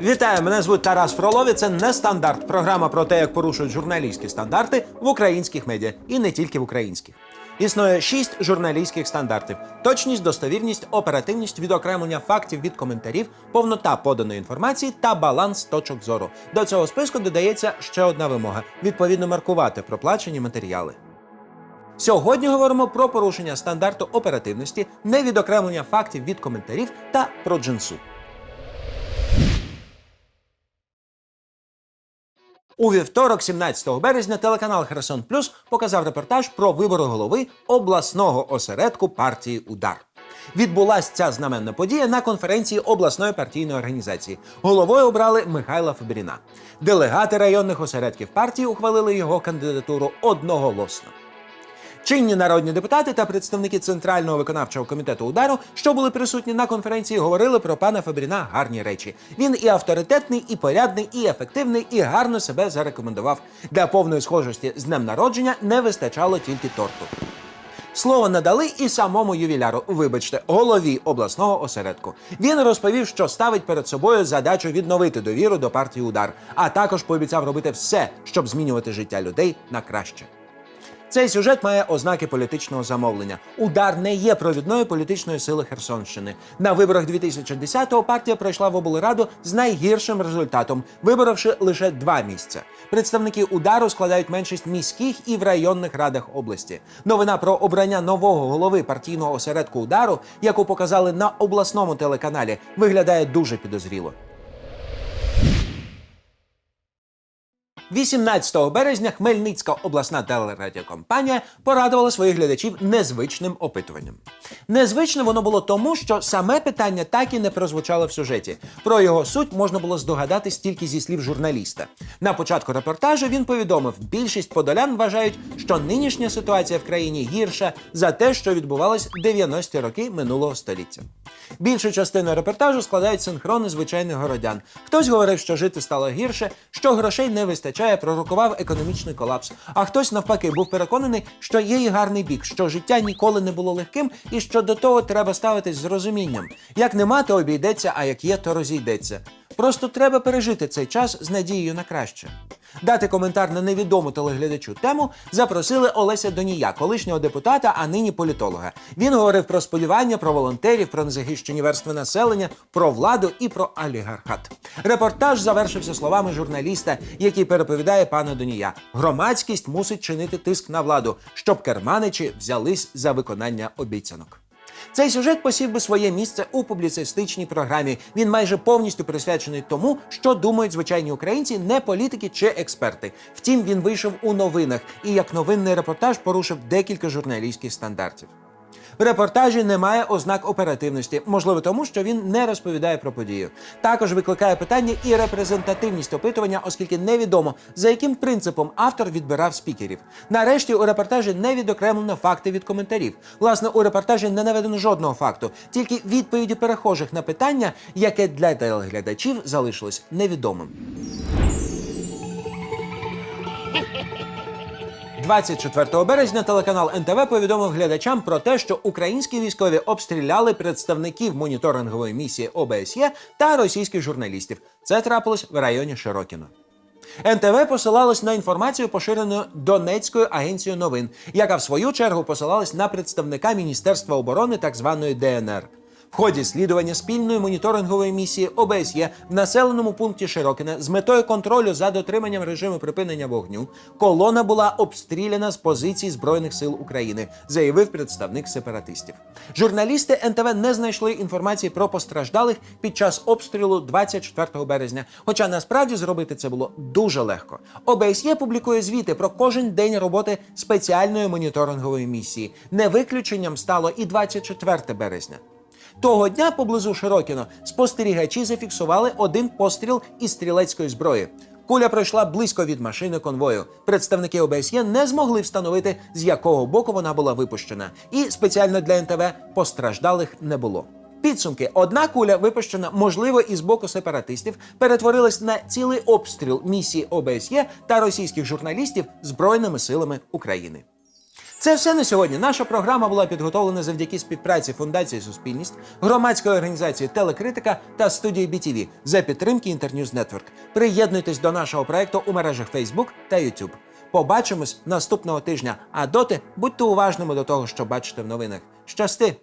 Вітаю, мене звуть Тарас Фролов. і Це не стандарт. Програма про те, як порушують журналістські стандарти в українських медіа і не тільки в українських. Існує шість журналістських стандартів: точність, достовірність, оперативність, відокремлення фактів від коментарів, повнота поданої інформації та баланс точок зору. До цього списку додається ще одна вимога: відповідно маркувати проплачені матеріали. Сьогодні говоримо про порушення стандарту оперативності, невідокремлення фактів від коментарів та про джинсу. У вівторок, 17 березня, телеканал Херсон Плюс показав репортаж про вибори голови обласного осередку партії Удар. Відбулася ця знаменна подія на конференції обласної партійної організації. Головою обрали Михайла Фабріна. Делегати районних осередків партії ухвалили його кандидатуру одноголосно. Чинні народні депутати та представники центрального виконавчого комітету удару, що були присутні на конференції, говорили про пана Фабріна гарні речі. Він і авторитетний, і порядний, і ефективний, і гарно себе зарекомендував. Для повної схожості з днем народження не вистачало тільки торту. Слово надали і самому ювіляру, вибачте, голові обласного осередку. Він розповів, що ставить перед собою задачу відновити довіру до партії удар, а також пообіцяв робити все, щоб змінювати життя людей на краще. Цей сюжет має ознаки політичного замовлення. Удар не є провідною політичною сили Херсонщини. На виборах 2010-го партія пройшла в облраду з найгіршим результатом, виборовши лише два місця. Представники удару складають меншість міських і в районних радах області. Новина про обрання нового голови партійного осередку удару, яку показали на обласному телеканалі, виглядає дуже підозріло. 18 березня Хмельницька обласна телерадіокомпанія порадувала своїх глядачів незвичним опитуванням. Незвичне воно було тому, що саме питання так і не прозвучало в сюжеті. Про його суть можна було здогадатись тільки зі слів журналіста. На початку репортажу він повідомив, більшість подолян вважають, що нинішня ситуація в країні гірша за те, що відбувалось 90-ті роки минулого століття. Більшу частину репортажу складають синхрони звичайних городян. Хтось говорив, що жити стало гірше, що грошей не вистачає, пророкував економічний колапс. А хтось навпаки був переконаний, що є і гарний бік, що життя ніколи не було легким, і що до того треба ставитись з розумінням. Як нема, то обійдеться, а як є, то розійдеться. Просто треба пережити цей час з надією на краще. Дати коментар на невідому телеглядачу тему запросили Олеся Донія, колишнього депутата, а нині політолога. Він говорив про сподівання, про волонтерів, про незахищені верстви населення, про владу і про олігархат. Репортаж завершився словами журналіста, який переповідає пана Донія: громадськість мусить чинити тиск на владу, щоб керманичі взялись за виконання обіцянок. Цей сюжет посів би своє місце у публіцистичній програмі. Він майже повністю присвячений тому, що думають звичайні українці, не політики чи експерти. Втім, він вийшов у новинах і як новинний репортаж порушив декілька журналістських стандартів. Репортажі немає ознак оперативності, можливо, тому що він не розповідає про подію. Також викликає питання і репрезентативність опитування, оскільки невідомо за яким принципом автор відбирав спікерів. Нарешті у репортажі не відокремлено факти від коментарів. Власне, у репортажі не наведено жодного факту, тільки відповіді перехожих на питання, яке для телеглядачів залишилось невідомим. 24 березня телеканал НТВ повідомив глядачам про те, що українські військові обстріляли представників моніторингової місії ОБСЄ та російських журналістів. Це трапилось в районі Широкіно. НТВ посилалось на інформацію, поширену Донецькою агенцією новин, яка в свою чергу посилалась на представника Міністерства оборони так званої ДНР. В ході слідування спільної моніторингової місії ОБСЄ в населеному пункті Широкине з метою контролю за дотриманням режиму припинення вогню колона була обстріляна з позицій Збройних сил України, заявив представник сепаратистів. Журналісти НТВ не знайшли інформації про постраждалих під час обстрілу 24 березня. Хоча насправді зробити це було дуже легко. ОБСЄ публікує звіти про кожен день роботи спеціальної моніторингової місії. Не виключенням стало і 24 березня. Того дня поблизу Широкіно спостерігачі зафіксували один постріл із стрілецької зброї. Куля пройшла близько від машини конвою. Представники ОБСЄ не змогли встановити, з якого боку вона була випущена, і спеціально для НТВ постраждалих не було. Підсумки: одна куля, випущена, можливо, із боку сепаратистів, перетворилась на цілий обстріл місії ОБСЄ та російських журналістів Збройними силами України. Це все на сьогодні. Наша програма була підготовлена завдяки співпраці Фундації Суспільність, громадської організації Телекритика та студії BTV за підтримки Інтерньюз Нетворк. Приєднуйтесь до нашого проекту у мережах Facebook та YouTube. Побачимось наступного тижня. А доти будьте уважними до того, що бачите в новинах. Щасти!